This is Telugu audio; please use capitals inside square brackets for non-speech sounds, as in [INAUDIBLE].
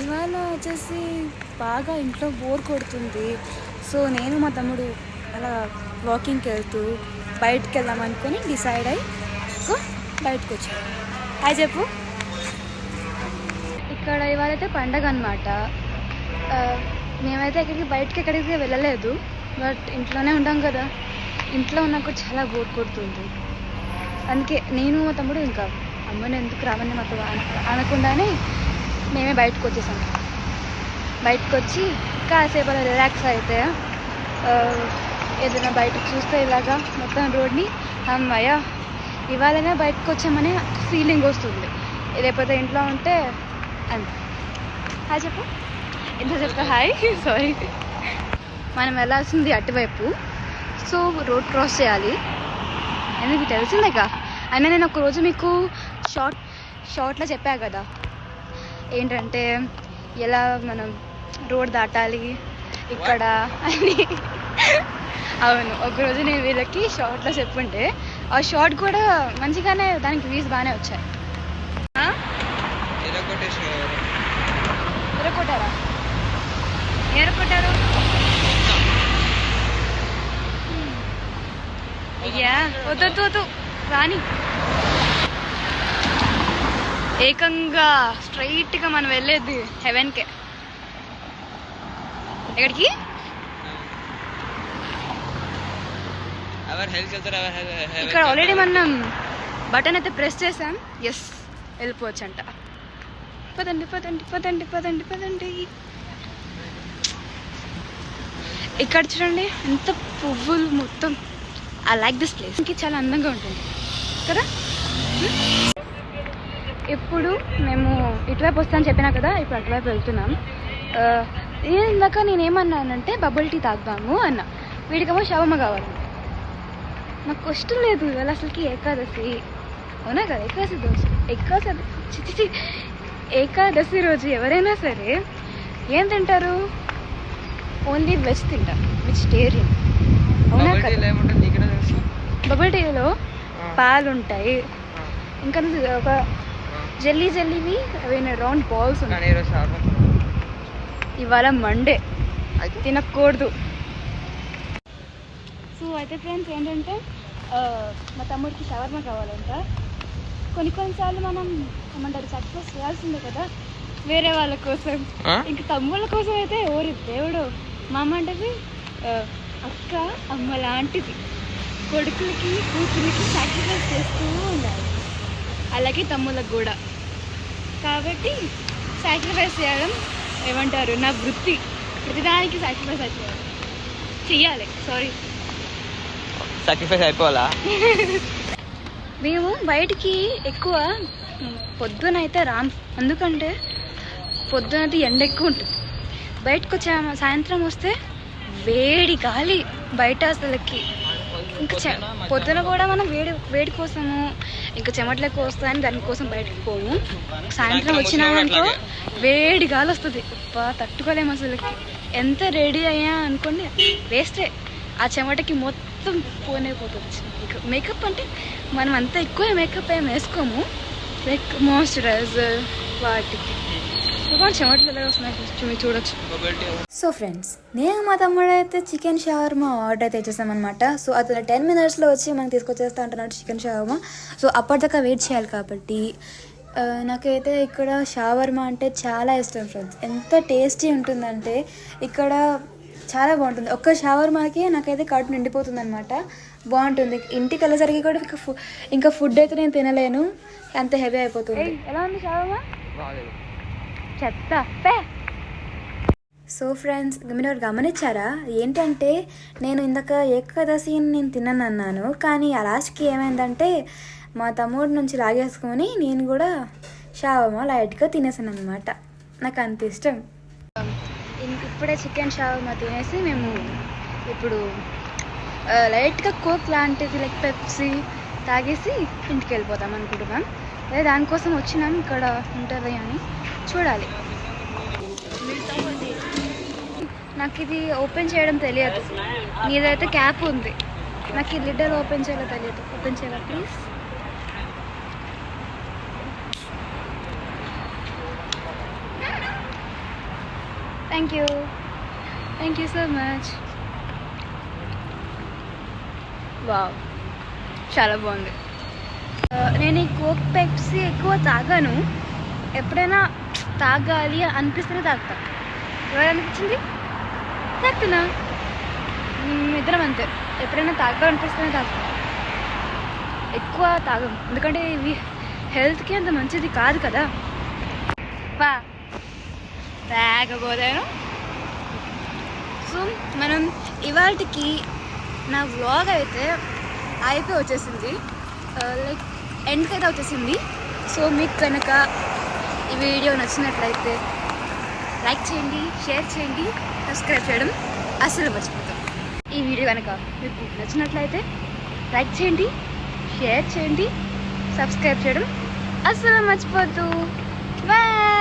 ఇవాళ వచ్చేసి బాగా ఇంట్లో బోర్ కొడుతుంది. సో నేను మా తమ్ముడు అలా వాకింగ్కి వెళ్తూ బయటకు వెళ్దాం అనుకొని డిసైడ్ అయ్యి సో బయటకు వచ్చాను హాయ్ చెప్పు. ఇక్కడ ఇవాళ అయితే పండగ అనమాట మేమైతే ఎక్కడికి బయటకి ఎక్కడికి వెళ్ళలేదు. బట్ ఇంట్లోనే ఉంటాం కదా. ఇంట్లో నాకు చాలా బోర్ కొడుతుంది. అందుకే నేను మా తమ్ముడు ఇంకా అమ్మని ఎందుకు రావని మాతో అనకుండానే మేమే బయటకు వచ్చేసాం. బయటకు వచ్చి కాసేపు అలా రిలాక్స్ అయితే ఆ, ఏదైనా బయటకు చూస్తే ఇలాగా మొత్తం రోడ్ని అమ్మయ్య ఇవాళనే బయటకు వచ్చామనే ఫీలింగ్ వస్తుంది. లేకపోతే ఇంట్లో ఉంటే అంతే. హాయ్ చెప్పు. ఎంత చెప్తా హాయ్. సారీ మనం వెళ్ళాల్సింది అటువైపు. సో రోడ్ క్రాస్ చేయాలి. ఎందుకు తెలిసిందేగా అయినా నేను ఒక రోజు మీకు షార్ట్ షార్ట్లో చెప్పా కదా. ఏంటంటే ఎలా మనం రోడ్ దాటాలి ఇక్కడ అని. అవును ఒకరోజు నేను వీళ్ళకి షార్ట్లో చెప్పుంటే ఆ షార్ట్ కూడా మంచిగానే దానికి వ్యూస్ బాగానే వచ్చాయి? ఎరకొట్టారా ఎరకొట్టారు అయ్యా వద్దు వద్దు. రాని. ఏకంగా స్ట్రైట్గా మనం వెళ్ళేది హెవెన్కే. ఎక్కడికి? ఇక్కడ ఆల్రెడీ మనం బటన్ అయితే ప్రెస్ చేసాం ఎస్ వెళ్ళిపోవచ్చు అంట పదండి పదండి పదండి పదండి పదండి. ఇక్కడ చూడండి ఎంత పువ్వులు మొత్తం. ఐ లైక్ దిస్ ప్లేస్ ఇంక చాలా అందంగా ఉంటుంది. కదా? ఇప్పుడు మేము ఇటువైపు వస్తామని చెప్పినా కదా ఇప్పుడు అటువైపు వెళ్తున్నాం. ఇందాక నేనేమన్నానంటే బబుల్ టీ తాగుదాము అన్న. వీడికేమో శవమ్మ కావాలి. నాకు ఇష్టం లేదు ఇవాళ అసలుకి ఏకాదశి. అవునా కదా ఏకాదశి దోశ ఏకాదశి. ఏకాదశి రోజు ఎవరైనా సరే ఏం తింటారు? ఓన్లీ వెజ్ తింటారు వెజిటేరియన్ అవునా కదా? బబుల్ టీలో పాలు ఉంటాయి ఇంకా ఒక జల్లీ జల్లీవి అవి రౌండ్ బాల్స్ షార్మ ఇవాళ మండే. అయితే? తినకూడదు. సో అయితే ఫ్రెండ్స్ ఏంటంటే మా తమ్ముడికి షవర్మా కావాలంట. కొన్ని కొన్నిసార్లు మనం ఏమంటారు సక్సెస్ చేయాల్సిందే కదా వేరే వాళ్ళ కోసం? ఇంక తమ్ముళ్ళ కోసం అయితే ఎవరు దేవుడు. మా అమ్మ అంటది ఆ, అక్క అమ్మ లాంటిది. కొడుకులకి కూతురికి సాక్రిఫైస్ చేస్తూ ఉండాలి. అలాగే తమ్ముళ్ళకు కూడా. కాబట్టి సాక్రిఫైస్ చేయడం ఏమంటారు? నా వృత్తి. ప్రతిదానికి సాక్రిఫైస్ చేయాలి చెయ్యాలి. Sorry sacrifice అయిపోవాలా? [LAUGHS] మేము బయటికి ఎక్కువ పొద్దునైతే రామ్. ఎందుకంటే పొద్దునైతే ఎండ ఎక్కువ ఉంటుంది. బయటకు వచ్చే సాయంత్రం వస్తే వేడి గాలి బయట అసలుకి. ఇంకా చె పొద్దున కూడా మనం వేడి వేడి కోసము ఇంకా చెమట్లకు వస్తాయని దానికోసం బయటకు పోము. సాయంత్రం వచ్చినామనుకో వేడి గాలి వస్తుంది. తట్టుకోలేము అసలుకి. ఎంత రెడీ అయ్యా అనుకోండి వేస్టే. ఆ చెమటకి మొత్తం పోనే పోతుంది. మేకప్ మేకప్ అంటే మనం అంత ఎక్కువ మేకప్ ఏం వేసుకోము. లైక్ మాయిశ్చరైజర్ వాటికి. చెమటలు ఎలా వస్తున్నాయి చూడొచ్చు. సో ఫ్రెండ్స్ నేను మా తమ్ముడు అయితే చికెన్ షవర్మా ఆర్డర్ అయితే ఇచ్చేసామన్నమాట సో అతను టెన్ మినిట్స్లో వచ్చి మనకి తీసుకొచ్చేస్తా అంటున్నాడు చికెన్ షవర్మా సో అప్పటిదాకా వెయిట్ చేయాలి కాబట్టి నాకైతే ఇక్కడ షవర్మా అంటే చాలా ఇష్టం ఫ్రెండ్స్ ఎంత టేస్టీ ఉంటుందంటే ఇక్కడ చాలా బాగుంటుంది. ఒక్క షవర్మాకి నాకైతే కడుపు నిండిపోతుంది అనమాట బాగుంటుంది. ఇంటికి వెళ్ళేసరికి కూడా ఇంకా ఫుడ్ ఇంకా ఫుడ్ అయితే నేను తినలేను. అంత హెవీ అయిపోతుంది. ఎలా ఉంది షవర్మా పే. సో ఫ్రెండ్స్ మీరు గమనించారా? ఏంటంటే నేను ఇందాక ఏకాదశి నేను తిన్నాను అన్నాను కానీ ఆ లాస్ట్కి ఏమైందంటే మా తమ్ముడు నుంచి లాగేసుకొని నేను కూడా షావమా లైట్గా తినేసాను అనమాట నాకు అంత ఇష్టం. ఇప్పుడే చికెన్ షావమా తినేసి మేము ఇప్పుడు లైట్గా కోక్ లాంటిది లైక్ పెప్సీ తాగేసి ఇంటికి వెళ్ళిపోతాం అనుకుంటున్నాం. అదే దానికోసం వచ్చినాం ఇక్కడ ఉంటుంది అని చూడాలి. నాకు ఇది ఓపెన్ చేయడం తెలియదు. నీదైతే క్యాప్ ఉంది. నాకు ఈ లిడ్డర్ ఓపెన్ చేయాలో తెలియదు. ఓపెన్ చేయాలా please thank you thank you so much wow చాలా బాగుంది. Uh, నేను ఈ కోక్ పెప్సీ ఎక్కువ తాగాను. ఎప్పుడైనా తాగాలి అనిపిస్తేనే తాగుతాను ఎవరు అనిపించింది తాగుతున్నా ఇద్దరం అంతే. ఎప్పుడైనా తాగాలనిపిస్తేనే తాగుతాం ఎక్కువ తాగం. ఎందుకంటే ఇవి హెల్త్కి అంత మంచిది కాదు కదా. వా. తాగబోదాను. సో మనం ఇవాటికి నా వ్లాగ్ అయితే అయిపోయి వచ్చేసింది. లైక్ ఎండ్కి అయితే వచ్చేసింది. సో మీకు కనుక ఈ వీడియో నచ్చినట్లయితే లైక్ చేయండి షేర్ చేయండి. సబ్స్క్రైబ్ చేయడం అస్సలు మర్చిపోతాం. ఈ వీడియో కనుక మీకు నచ్చినట్లయితే లైక్ చేయండి షేర్ చేయండి సబ్స్క్రైబ్ చేయడం అస్సలు మర్చిపోద్దు. బాయ్